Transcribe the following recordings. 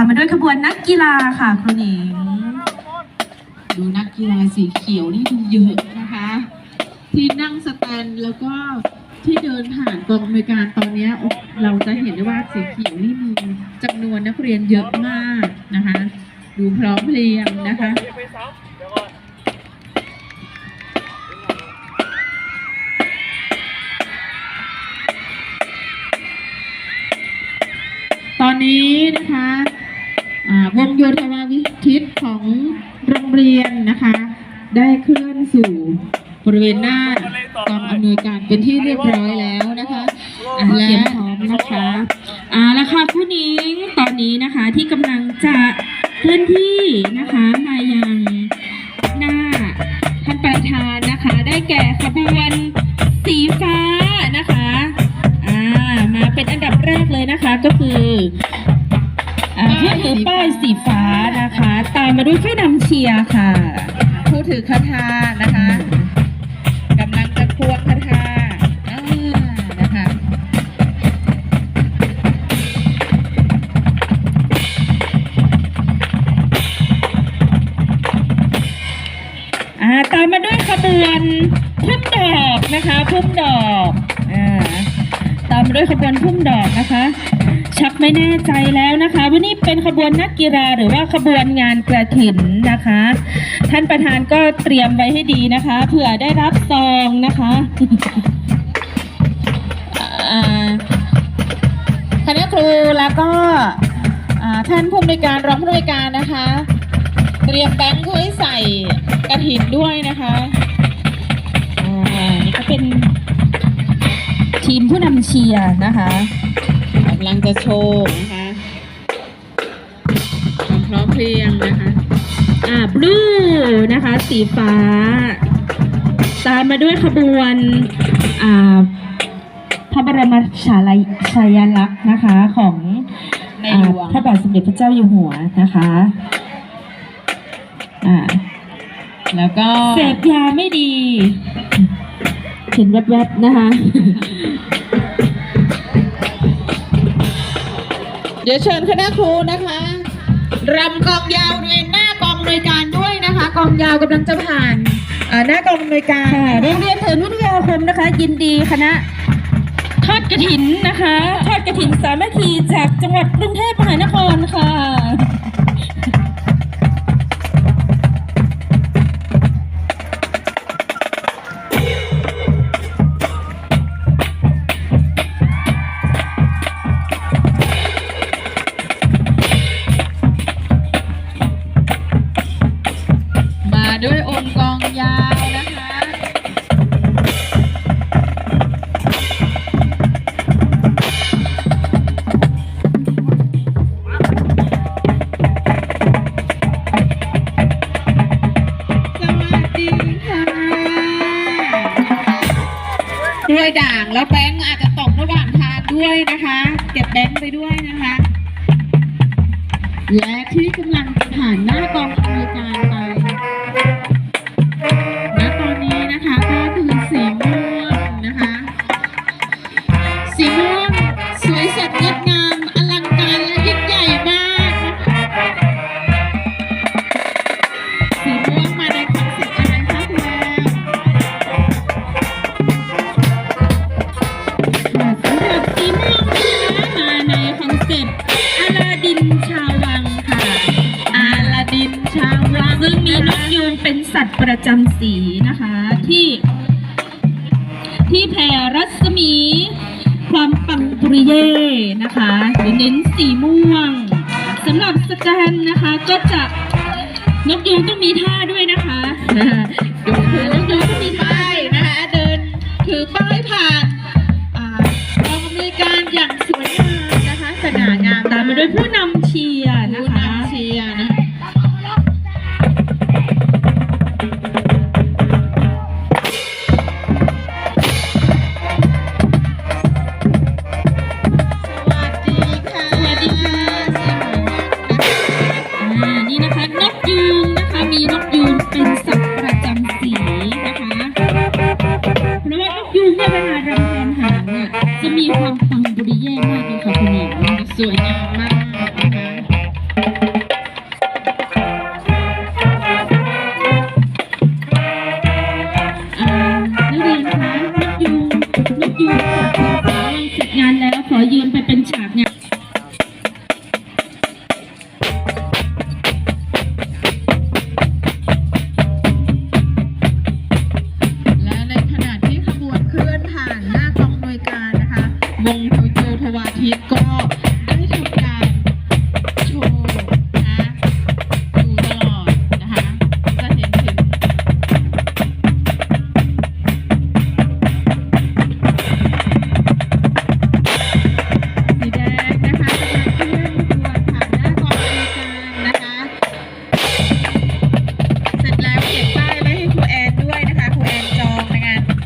ามมาด้วยขบวนนักกีฬาค่ะครูหนิงดูนักกีฬาสีเขียวนี่ดูเยอะนะคะ ที่นั่งสแตนแล้วก็ที่เดินผ่านกองอำนวยการตอนนี้เราจะเห็นได้ว่าสีเขียวนี่มีจำนวนนักเรียนเยอะมากนะคะ ดูพร้อมเพรียงนะคะ โยธวาวิทิตของโรงเรียนนะคะ ได้เคลื่อนสู่บริเวณหน้ากองอำนวยการเป็นที่เรียบร้อยแล้วนะคะอะเตรียมพร้อมนะคะอ่าแล้วค่ะผู้นิ้งตอนนี้นะคะที่กำลังจะเคลื่อนที่นะคะมายังหน้าท่านประธานนะคะ ได้แก่ขบวน ค่ะ ผู้ถือคาถานะคะกำลังจะควงคาถาอ่านะคะอ่าตามมาด้วยขบวนพุ่มดอกนะคะพุ่มดอกอ่าตามมาด้วยขบวนพุ่มดอกนะคะ ชักไม่แน่ใจแล้วนะคะว่านี่เป็นขบวนนักกีฬาหรือว่าขบวนงานกระถินนะคะ ท่านประธานก็เตรียมไว้ให้ดีนะคะเผื่อได้รับซองนะคะคณะครูแล้วก็ท่านผู้อำนวยการรองผู้อำนวยการนะคะ เตรียมแบงค์ไว้ใส่กระถินด้วยนะคะอ่านี่ก็เป็นทีมผู้นำเชียร์นะคะำลังจะโชว์นะคะความพร้อมเพรียงนะคะ อ่าบลูนะคะ สีฟ้า ตามมาด้วยขบวน อ่าพระบรมฉาลัยฉายาลักษณ์นะคะของในหลวงอ่าพระบาทสมเด็จพระเจ้าอยู่หัวนะคะอ่าแล้วก็เสพยาไม่ดี เห็นแวบๆนะคะ ดี๋ยวเชิญคณะครูนะคะรำกองยาวเรียนหน้ากองหนวยการด้วยนะคะ กองยาวกำลังจะผ่านอ่าหน้ากองหนวยการโรงเรียนเถินวิทยาคมนะคะ ยินดีคณะทอดกระถินนะคะทอดกระถินสามัคคีจากจังหวัดกรุงเทพมหานครค่ะ แบงค์ไปด้วยนะคะ และที่กำลังผ่านหน้ากองอำนวิการไป ประจำสีนะคะ ที่ ที่แผ่รัศมี ความปังปุริเย่นะคะหรืเน้นสีม่วงสำหรับสแกนนะคะก็จะนกยูงต้องมีท่าด้วยนะคะดูคือนกยูงต้องมีท่านะคะเดินถือป้ายผ่านกองอำนวการอย่างสวยงามนะคะสง่างามตามมาด้วยผู้นำ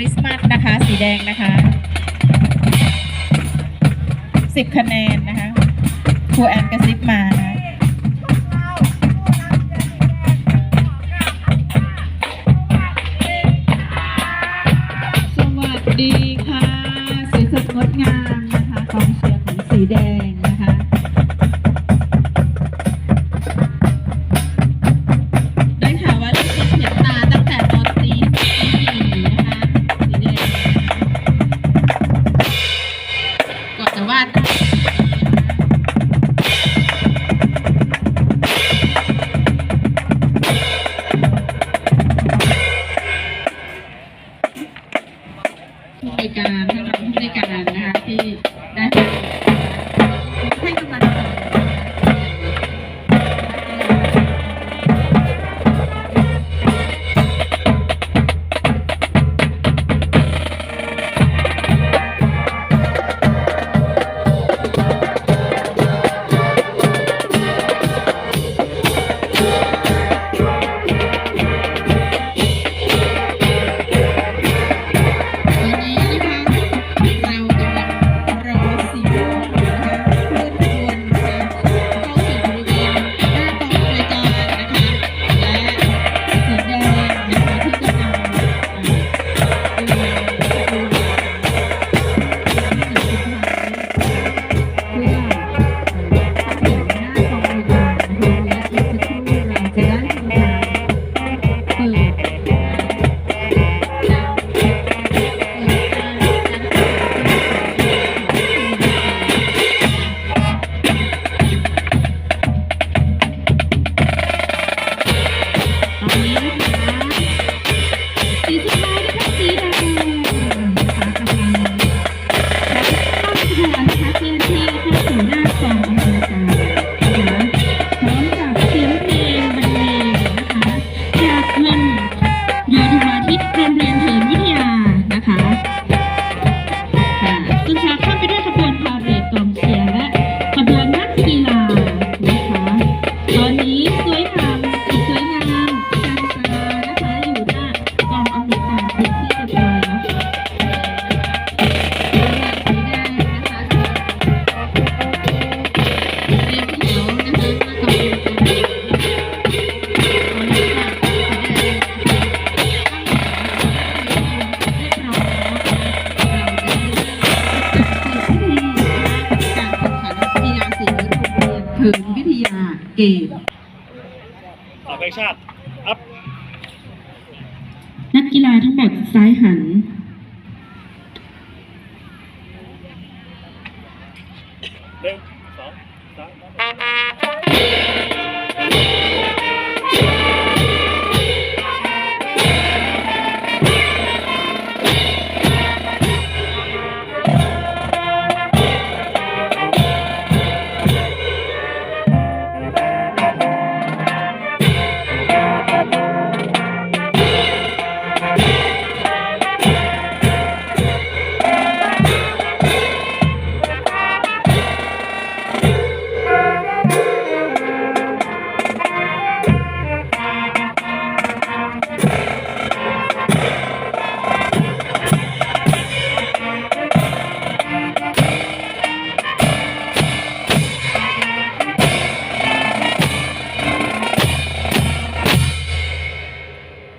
ริสต์มาสนะคะ สีแดงนะคะสิบคะแนนนะคะครูแอนกระซิบมานะ เกมสามแบงชาติอัพนักกีฬาทั้งหมดซ้ายหัน